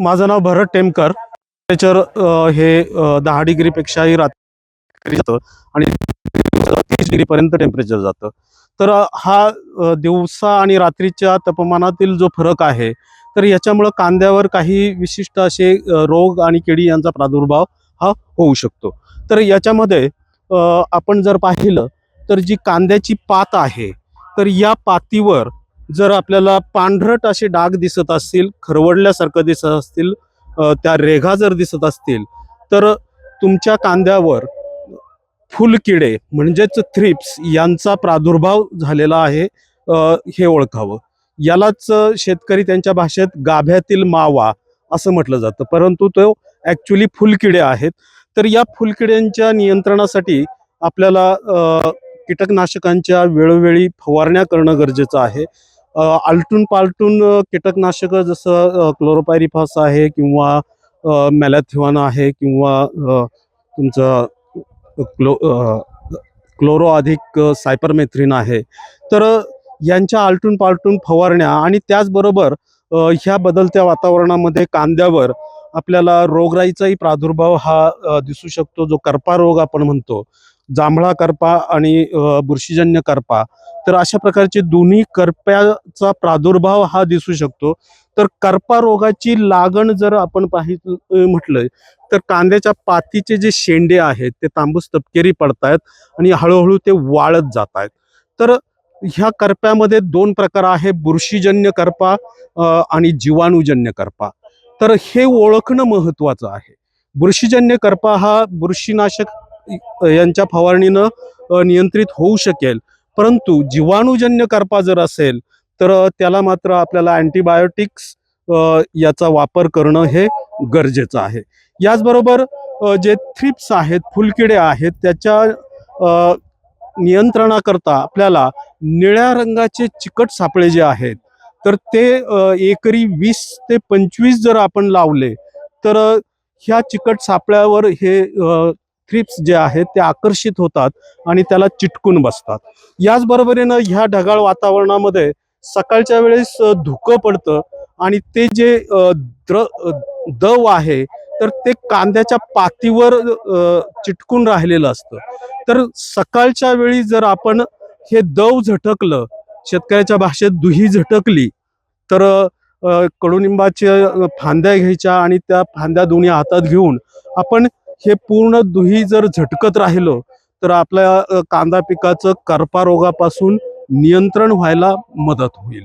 माझं नाव भरत टेमकर. टेम्परेचर हे दहा डिग्रीपेक्षाही रात्री जातं आणि तीस डिग्रीपर्यंत टेम्परेचर जातं. तर हा दिवसा आणि रात्रीच्या तापमानातील जो फरक आहे तर याच्यामुळं कांद्यावर काही विशिष्ट असे रोग आणि किडी यांचा प्रादुर्भाव हा होऊ शकतो. तर याच्यामध्ये आपण जर पाहिलं तर जी कांद्याची पात आहे तर या पातीवर जर आपल्याला पांढरट असे डाग दिसत असतील खरवडल्यासारखं दिसत असतील त्या रेघा जर दिसत असतील तर तुमच्या कांद्यावर फुलकिडे म्हणजेच थ्रिप्स यांचा प्रादुर्भाव झालेला आहे हे ओळखावं. यालाच शेतकरी त्यांच्या भाषेत गाभ्यातील मावा असं म्हटलं जातं. परंतु तो ॲक्च्युली फुलकिडे आहेत. तर या फुलकिड्यांच्या नियंत्रणासाठी आपल्याला कीटकनाशकांच्या वेळोवेळी फवारण्या करणं गरजेचं आहे. आलटून पालटून कीटकनाशक कीटकनाशकं जसं क्लोरोपायरिफॉस आहे किंवा मॅलॅथिवान आहे किंवा तुमचं क्लो क्लोरो अधिक सायपरमेथ्रिन आहे. तर यांच्या आलटून पालटून फवारण्या आणि त्याचबरोबर ह्या बदलत्या वातावरणामध्ये कांद्यावर आपल्याला रोगराईचाही प्रादुर्भाव हा दिसू शकतो जो करपा रोग आपण म्हणतो. जांभळा करपा आणि बुरशीजन्य करपा तर अशा प्रकारचे दोन्ही करप्याचा प्रादुर्भाव हा दिसू शकतो. तर करपा रोगाची लागण जर आपण पाहिलं म्हटलं तर कांद्याच्या पातीचे जे शेंडे आहेत ते तांबूस तपकेरी पडतायत आणि हळूहळू ते वाळत जात आहेत तर ह्या करप्यामध्ये दोन प्रकार आहे बुरशीजन्य करपा आणि जीवाणूजन्य करपा. तर हे ओळखणं महत्वाचं आहे. बुरशीजन्य करपा हा बुरशीनाशक यांच्या फवारणीनं नियंत्रित होऊ शकेल. परंतु जीवाणूजन्य करपा जर असेल तर त्याला मात्र आपल्याला अँटीबायोटिक्स याचा वापर करणं हे गरजेचं आहे. याचबरोबर जे थ्रिप्स आहेत फुलकिडे आहेत त्याच्या नियंत्रणाकरता आपल्याला निळ्या रंगाचे चिकट सापळे जे आहेत तर ते एकरी वीस ते पंचवीस जर आपण लावले तर ह्या चिकट सापळ्यावर हे थ्रिप्स जे आहेत ते आकर्षित होतात आणि त्याला चिटकून बसतात. याचबरोबरीनं ह्या ढगाळ वातावरणामध्ये सकाळच्या वेळेस धुकं पडतं आणि ते जे द्र दव आहे तर ते कांद्याच्या पातीवर अ, चिटकून राहिलेलं असतं. तर सकाळच्या वेळी जर आपण हे दव झटकलं शेतकऱ्याच्या भाषेत दुही झटकली तर कडुनिंबाच्या फांद्या घ्यायच्या आणि त्या फांद्या दोन्ही हातात घेऊन आपण हे पूर्ण दुही जर झटकत राहिलो तर आपल्या कांदा पिकाचं करपा रोगापासून नियंत्रण व्हायला मदत होईल.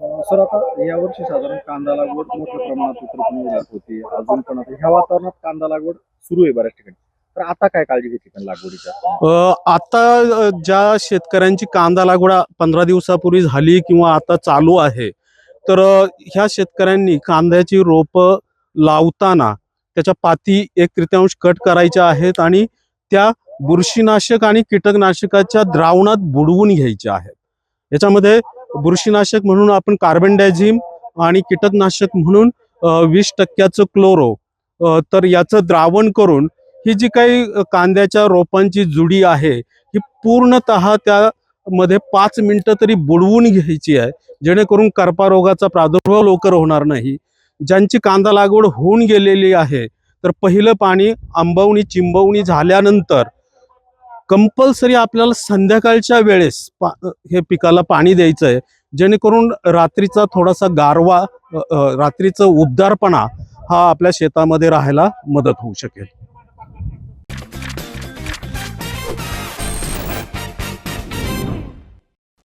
सर आता यावर्षी साधारण कांदा लागवड मोठ्या प्रमाणात उत्तर होती. अजून पण ह्या वातावरणात कांदा लागवड सुरू आहे बऱ्याच ठिकाणी. तर आता काय काळजी घेतली पण लागवडीच्या? आता ज्या शेतकऱ्यांची कांदा लागवड पंधरा दिवसापूर्वी झाली किंवा आता चालू आहे तर ह्या शेतकऱ्यांनी कांद्याची रोपं लावताना त्याच्या पाती एक तृतीयांश कट करायच्या आहेत आणि त्या बुरशीनाशक आणि कीटकनाशकाच्या द्रावणात बुडवून घ्यायच्या आहेत. याच्यामध्ये बुरशीनाशक म्हणून आपण कार्बन डायझिम आणि कीटकनाशक म्हणून वीस टक्क्याचं क्लोरो तर याचं द्रावण करून ही जी काही कांद्याच्या रोपांची जुडी आहे ही पूर्णतः त्यामध्ये पाच मिनिटं तरी बुडवून घ्यायची आहे जेणेकरून कर्पारोगाचा प्रादुर्भाव लवकर होणार नाही. ज्यांची कांदा लागवड होऊन गेलेली आहे तर पहिलं पाणी आंबवणी चिंबवणी झाल्यानंतर कंपल्सरी आपल्याला संध्याकाळच्या वेळेस पा हे पिकाला पाणी द्यायचं आहे जेणेकरून रात्रीचा थोडासा गारवा रात्रीचा रात्रीचं उबदारपणा हा आपल्या शेतामध्ये राहायला मदत होऊ शकेल.